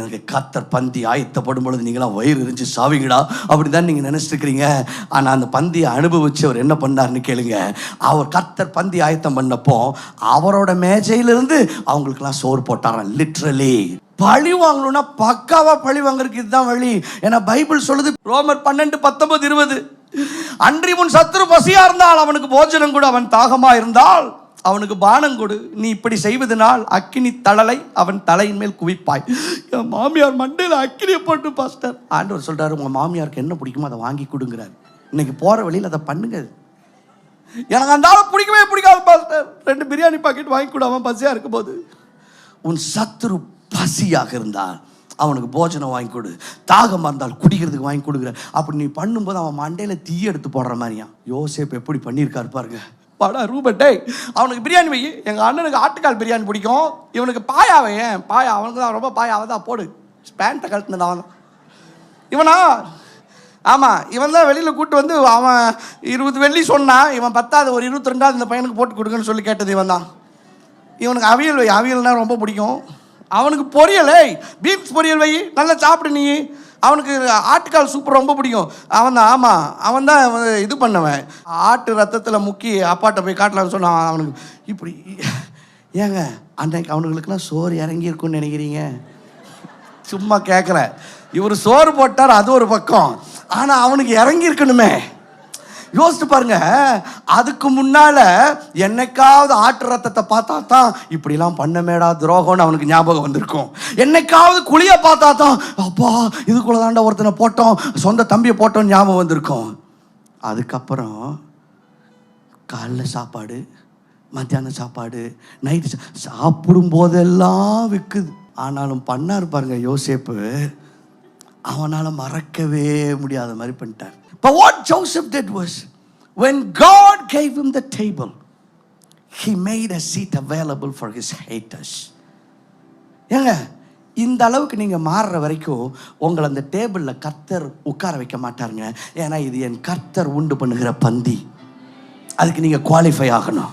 எனக்கு கத்தர் பந்தி ஆயத்தப்படும் பொழுது நீங்களாம் வயிறு எரிஞ்சு சாவிங்கடா அப்படி தான் நீங்கள் நினச்சிருக்கிறீங்க. ஆனால் அந்த பந்தியை அனுபவிச்சு அவர் என்ன பண்ணாருன்னு கேளுங்க. அவர் கத்தர் பந்தி ஆயத்தம் பண்ணப்போ அவரோட மேஜையிலிருந்து அவங்களுக்குலாம் சோறு போட்டாராம் லிட்ரலி பழி வாங்கணும்னா பக்காவா பழி வாங்குறதுக்கு இதுதான் வழி. ஏன்னா பைபிள் சொல்லுது ரோமர் பன்னெண்டு பத்தொன்பது இருபது. அன்றி முன் சத்துரு பசியா இருந்தால் அவனுக்கு போஜனம் கூட அவன் தாகமா இருந்தால் அவனுக்கு பானம் கொடு. நீ இப்படி செய்வதனால் அக்கினி தழலை அவன் தலையின் மேல் குவிப்பாய். என் மாமியார் மண்டையில் அக்கினியை போட்டு பாஸ்டர். ஆண்டவர் சொல்கிறாரு உங்கள் மாமியாருக்கு என்ன பிடிக்குமோ அதை வாங்கி கொடுங்கிறாரு. இன்னைக்கு போகிற வழியில் அதை பண்ணுங்க. எனக்கு அந்த ஆளை பிடிக்கவே பிடிக்காது பாஸ்டர். ரெண்டு பிரியாணி பாக்கெட் வாங்கி கொடு பசியாக இருக்கும்போது. உன் சத்துரு பசியாக இருந்தால் அவனுக்கு போஜனம் வாங்கி கொடு. தாகமாக இருந்தால் குடிக்கிறதுக்கு வாங்கி கொடுக்குற. அப்படி நீ பண்ணும்போது அவன் மண்டையில் தீ எடுத்து போடுற மாதிரியா? யோசேப் எப்படி பண்ணியிருக்காரு பாருங்கள் பாடா ரூபன் அவனுக்கு பிரியாணி வை. எங்கள் அண்ணனுக்கு ஆட்டுக்கால் பிரியாணி பிடிக்கும். இவனுக்கு பாயாவை ஏன்? பாயா அவனுக்கு தான் ரொம்ப பாயாவை தான் போடு. பேண்ட்டை கழுத்துனான் அவன் இவனா? ஆமாம் இவன் தான் வெளியில் கூட்டு வந்து அவன் இருபது வெள்ளி சொன்னான் இவன் பத்தாவது ஒரு இருபத்தி ரெண்டாவது இந்த பையனுக்கு போட்டு கொடுங்கன்னு சொல்லி கேட்டது இவன் தான். இவனுக்கு அவியல் வை. அவியல்னா ரொம்ப பிடிக்கும். அவனுக்கு பொரியல் ஏய் பீன்ஸ் பொரியல் வை. நல்லா சாப்பிடு நீ. அவனுக்கு ஆட்டுக்கால் சூப்பர் ரொம்ப பிடிக்கும். அவன் தான் ஆமாம் அவன் தான் இது பண்ணவன். ஆட்டு ரத்தத்தில் முக்கி அப்பாட்ட போய் காட்டலாம்னு சொன்னான் அவனுக்கு இப்படி ஏங்க அன்னைக்கு அவனுங்களுக்குலாம் சோறு இறங்கியிருக்குன்னு நினைக்கிறீங்க? சும்மா கேட்குறேன் இவர் சோறு போட்டார் அது ஒரு பக்கம். ஆனால் அவனுக்கு இறங்கியிருக்கணுமே. யோசிச்சு பாருங்க. அதுக்கு முன்னால என்னைக்காவது ஆட்டு ரத்தத்தை பார்த்தா தான் இப்படிலாம் பண்ணமேடா துரோகம்னு அவனுக்கு ஞாபகம் வந்திருக்கும். என்னைக்காவது குழிய பார்த்தா தான் அப்பா இதுக்குள்ள தாண்டா ஒருத்தனை போட்டோம் சொந்த தம்பியை போட்டோம் ஞாபகம் வந்திருக்கும். அதுக்கப்புறம் காலைல சாப்பாடு மத்தியானம் சாப்பாடு நைட்டு சாப்பிடும் போதெல்லாம் விற்குது ஆனாலும் பண்ணார் பாருங்க யோசேப்பு அவனால் மறக்கவே முடியாத மாதிரி பண்ணிட்டார். But what Joseph did was, when God gave him the table, he made a seat available for his haters. ஏங்க இந்த அளவுக்கு நீங்கள் மாறுற வரைக்கும் உங்களை அந்த டேபிளில் கர்த்தர் உட்கார வைக்க மாட்டாருங்க. ஏன்னா இது என் கர்த்தர் உண்டு பண்ணுகிற பந்தி. அதுக்கு நீங்கள் குவாலிஃபை ஆகணும்.